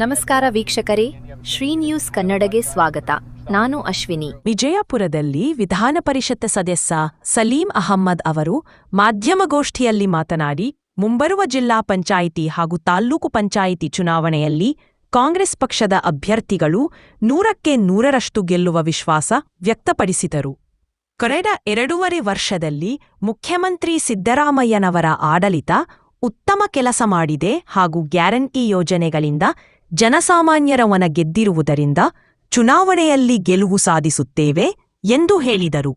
ನಮಸ್ಕಾರ ವೀಕ್ಷಕರೇ, ಶ್ರೀ ನ್ಯೂಸ್ ಕನ್ನಡಗೆ ಸ್ವಾಗತ. ನಾನು ಅಶ್ವಿನಿ. ವಿಜಯಪುರದಲ್ಲಿ ವಿಧಾನ ಪರಿಷತ್ ಸದಸ್ಯ ಸಲೀಂ ಅಹಮ್ಮದ್ ಅವರು ಮಾಧ್ಯಮಗೋಷ್ಠಿಯಲ್ಲಿ ಮಾತನಾಡಿ, ಮುಂಬರುವ ಜಿಲ್ಲಾ ಪಂಚಾಯಿತಿ ಹಾಗೂ ತಾಲ್ಲೂಕು ಪಂಚಾಯಿತಿ ಚುನಾವಣೆಯಲ್ಲಿ ಕಾಂಗ್ರೆಸ್ ಪಕ್ಷದ ಅಭ್ಯರ್ಥಿಗಳು ನೂರಕ್ಕೆ ನೂರರಷ್ಟು ಗೆಲ್ಲುವ ವಿಶ್ವಾಸ ವ್ಯಕ್ತಪಡಿಸಿದರು. ಕಳೆದ ಎರಡೂವರೆ ವರ್ಷದಲ್ಲಿ ಮುಖ್ಯಮಂತ್ರಿ ಸಿದ್ದರಾಮಯ್ಯನವರ ಆಡಳಿತ ಉತ್ತಮ ಕೆಲಸ ಮಾಡಿದೆ ಹಾಗೂ ಗ್ಯಾರಂಟಿ ಯೋಜನೆಗಳಿಂದ ಜನಸಾಮಾನ್ಯರ ಮನ ಗೆದ್ದಿರುವುದರಿಂದ ಚುನಾವಣೆಯಲ್ಲಿ ಗೆಲುವು ಸಾಧಿಸುತ್ತೇವೆ ಎಂದು ಹೇಳಿದರು.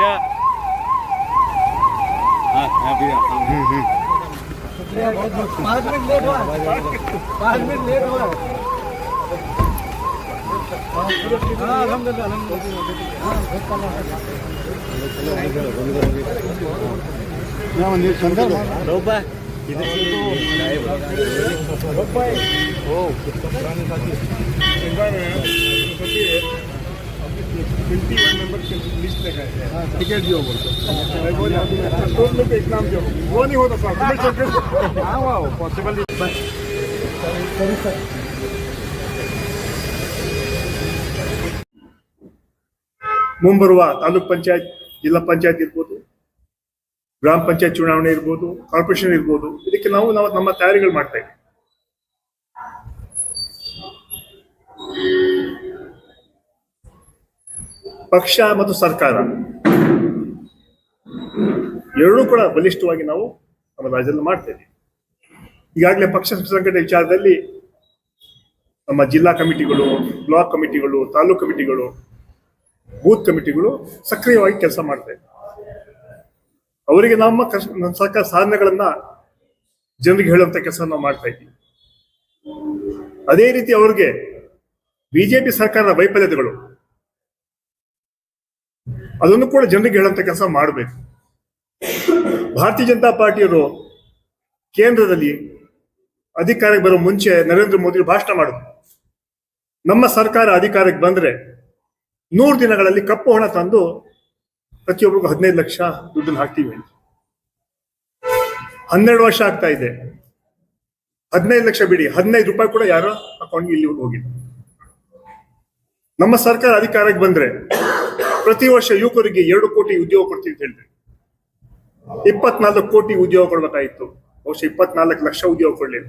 बच्चा पाँच मिनट लेट हुआ पाँच मिनट लेट हुआ हाँ। अलहमदिल्ला अलहमदिल्ला मंदिर सुंदर रोक भाई इधर से तो रोक भाई ओ पुराने साथी। रोबा टिकट दियो बोलतो दोन लोक एक नाम दियो वो नहीं होता साहब हाँ वाह पॉसिबल ಮುಂಬರುವ ತಾಲೂಕ್ ಪಂಚಾಯತ್ ಜಿಲ್ಲಾ ಪಂಚಾಯತ್ ಇರ್ಬೋದು ಗ್ರಾಮ ಪಂಚಾಯತ್ ಚುನಾವಣೆ ಇರ್ಬೋದು ಕಾರ್ಪೊರೇಷನ್ ಇರ್ಬೋದು ಇದಕ್ಕೆ ನಾವು ನಾವು ನಮ್ಮ ತಯಾರಿಗಳು ಮಾಡ್ತಾ ಇದ್ದೀವಿ ಪಕ್ಷ ಮತ್ತು ಸರ್ಕಾರ ಎರಡೂ ಕೂಡ ಬಲಿಷ್ಠವಾಗಿ ನಾವು ನಮ್ಮ ರಾಜ್ಯದಲ್ಲಿ ಮಾಡ್ತೇವೆ. ಈಗಾಗಲೇ ಪಕ್ಷ ಸಂಘಟನೆ ವಿಚಾರದಲ್ಲಿ ನಮ್ಮ ಜಿಲ್ಲಾ ಕಮಿಟಿಗಳು, ಬ್ಲಾಕ್ ಕಮಿಟಿಗಳು, ತಾಲೂಕು ಕಮಿಟಿಗಳು, ಬೂತ್ ಕಮಿಟಿಗಳು ಸಕ್ರಿಯವಾಗಿ ಕೆಲಸ ಮಾಡ್ತೇವೆ. ಅವರಿಗೆ ನಮ್ಮ ಕಷ್ಟ ಸರ್ಕಾರ ಸಾಧನೆಗಳನ್ನ ಜನರಿಗೆ ಹೇಳುವಂತ ಕೆಲಸ ನಾವು ಮಾಡ್ತಾ ಇದ್ದೀವಿ. ಅದೇ ರೀತಿ ಅವ್ರಿಗೆ ಬಿಜೆಪಿ ಸರ್ಕಾರದ ವೈಫಲ್ಯತೆಗಳು ಅದನ್ನು ಕೂಡ ಜನರಿಗೆ ಹೇಳುವಂತ ಕೆಲಸ ಮಾಡಬೇಕು. ಭಾರತೀಯ ಜನತಾ ಪಾರ್ಟಿಯವರು ಕೇಂದ್ರದಲ್ಲಿ ಅಧಿಕಾರಕ್ಕೆ ಬರೋ ಮುಂಚೆ ನರೇಂದ್ರ ಮೋದಿ ಭಾಷಣ ಮಾಡಿದ್ರು. ನಮ್ಮ ಸರ್ಕಾರ ಅಧಿಕಾರಕ್ಕೆ ಬಂದ್ರೆ ನೂರು ದಿನಗಳಲ್ಲಿ ಕಪ್ಪು ಹಣ ತಂದು ಪ್ರತಿಯೊಬ್ಬರಿಗೂ ಹದಿನೈದು ಲಕ್ಷ ದುಡ್ಡನ್ನು ಹಾಕ್ತೀವಿ ಹನ್ನೆರಡು ವರ್ಷ ಆಗ್ತಾ ಇದೆ. ಹದಿನೈದು ಲಕ್ಷ ಬಿಡಿ. ಹದಿನೈದು ರೂಪಾಯಿ ಕೂಡ ಯಾರೋ ಅಕೌಂಟ್ಗೆ ಇಲ್ಲಿ ಹೋಗಿಲ್ಲ. ನಮ್ಮ ಸರ್ಕಾರ ಅಧಿಕಾರಕ್ಕೆ ಬಂದ್ರೆ ಪ್ರತಿ ವರ್ಷ ಯುವಕರಿಗೆ ಎರಡು ಕೋಟಿ ಉದ್ಯೋಗ ಕೊಡ್ತೀವಿ ಅಂತ ಹೇಳಿದ್ರಿ ಇಪ್ಪತ್ನಾಲ್ಕು ಕೋಟಿ ಉದ್ಯೋಗ ಕೊಡ್ಬೇಕಾಗಿತ್ತು ಬಹುಶಃ ಇಪ್ಪತ್ನಾಲ್ಕು ಲಕ್ಷ ಉದ್ಯೋಗ ಕೊಡ್ಲಿಲ್ಲ.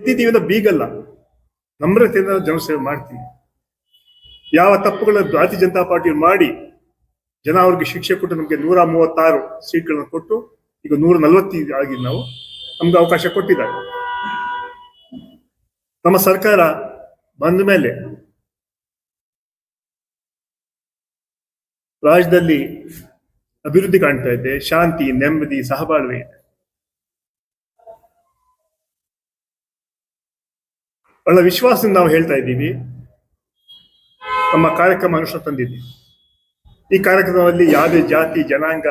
ಇದ್ದೀವಿ ಅಂತ ಬೀಗಲ್ಲ. ನಮ್ರತೆಯಿಂದ ಜನಸೇವೆ ಮಾಡ್ತೀವಿ. ಯಾವ ತಪ್ಪುಗಳನ್ನು ಭಾರತೀಯ ಜನತಾ ಪಾರ್ಟಿ ಮಾಡಿ ಜನ ಅವ್ರಿಗೆ ಶಿಕ್ಷೆ ಕೊಟ್ಟು ನಮಗೆ ನೂರ ಮೂವತ್ತಾರು ಸೀಟ್ಗಳನ್ನು ಕೊಟ್ಟು ಈಗ ನೂರ ನಲವತ್ತೈದು ಆಗಿ ನಾವು, ನಮ್ಗೆ ಅವಕಾಶ ಕೊಟ್ಟಿದ್ದಾರೆ. ನಮ್ಮ ಸರ್ಕಾರ ಬಂದ ಮೇಲೆ ರಾಜ್ಯದಲ್ಲಿ ಅಭಿವೃದ್ಧಿ ಕಾಣ್ತಾ ಇದೆ. ಶಾಂತಿ, ನೆಮ್ಮದಿ, ಸಹಬಾಳ್ವೆ. ಇದೆ ಒಳ್ಳೆ ವಿಶ್ವಾಸದಿಂದ ನಾವು ಹೇಳ್ತಾ ಇದ್ದೀವಿ. ನಮ್ಮ ಕಾರ್ಯಕ್ರಮ ಅನುಷ್ಠಾನ ತಂದಿದ್ದೀವಿ. ಈ ಕಾರ್ಯಕ್ರಮದಲ್ಲಿ ಯಾವುದೇ ಜಾತಿ, ಜನಾಂಗ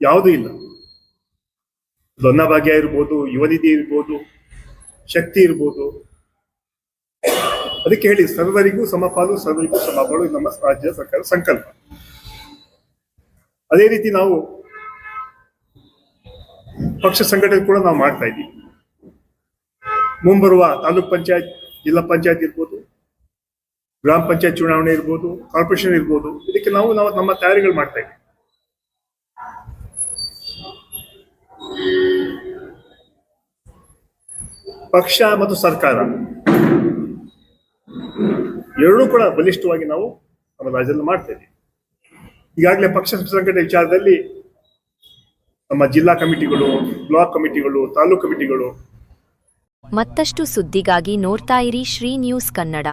ಯಾವುದೂ ಇಲ್ಲ. ದೊನ್ನ ಭಾಗ್ಯ ಇರ್ಬೋದು, ಯುವನಿಧಿ ಇರ್ಬೋದು, ಶಕ್ತಿ ಇರ್ಬೋದು. ಅದಕ್ಕೆ ಹೇಳಿ ಸರ್ವರಿಗೂ ಸಮಪಾಲು ಸರ್ವರಿಗೂ ಇದು ನಮ್ಮ ರಾಜ್ಯ ಸರ್ಕಾರ ಸಂಕಲ್ಪ. ಅದೇ ರೀತಿ ನಾವು ಪಕ್ಷ ಸಂಘಟನೆ ಕೂಡ ನಾವು ಮಾಡ್ತಾ ಇದ್ದೀವಿ. ಮುಂಬರುವ ತಾಲೂಕ್ ಪಂಚಾಯತ್, ಜಿಲ್ಲಾ ಪಂಚಾಯತ್ ಇರ್ಬೋದು, ಗ್ರಾಮ ಪಂಚಾಯತ್ ಚುನಾವಣೆ ಇರ್ಬೋದು, ಕಾರ್ಪೊರೇಷನ್ ಇರ್ಬೋದು, ಇದಕ್ಕೆ ನಾವು ನಾವು ನಮ್ಮ ತಯಾರಿಗಳು ಮಾಡ್ತಾ ಇದ್ದೀವಿ. ಪಕ್ಷ ಮತ್ತು ಸರ್ಕಾರ ಎರಡೂ ಕೂಡ ಬಲಿಷ್ಠವಾಗಿ ನಾವು ನಮ್ಮ ರಾಜ್ಯದಲ್ಲಿ ಮಾಡ್ತಾ ಇದ್ದೀವಿ. ಈಗಾಗಲೇ ಪಕ್ಷ ಸಂಘಟನೆ ವಿಚಾರದಲ್ಲಿ ನಮ್ಮ ಜಿಲ್ಲಾ ಕಮಿಟಿಗಳು, ಬ್ಲಾಕ್ ಕಮಿಟಿಗಳು, ತಾಲೂಕು ಕಮಿಟಿಗಳು ಮತ್ತಷ್ಟು ಸುದ್ದಿಗಾಗಿ ನೋಡ್ತಾ ಇರಿ ಶ್ರೀ ನ್ಯೂಸ್ ಕನ್ನಡ.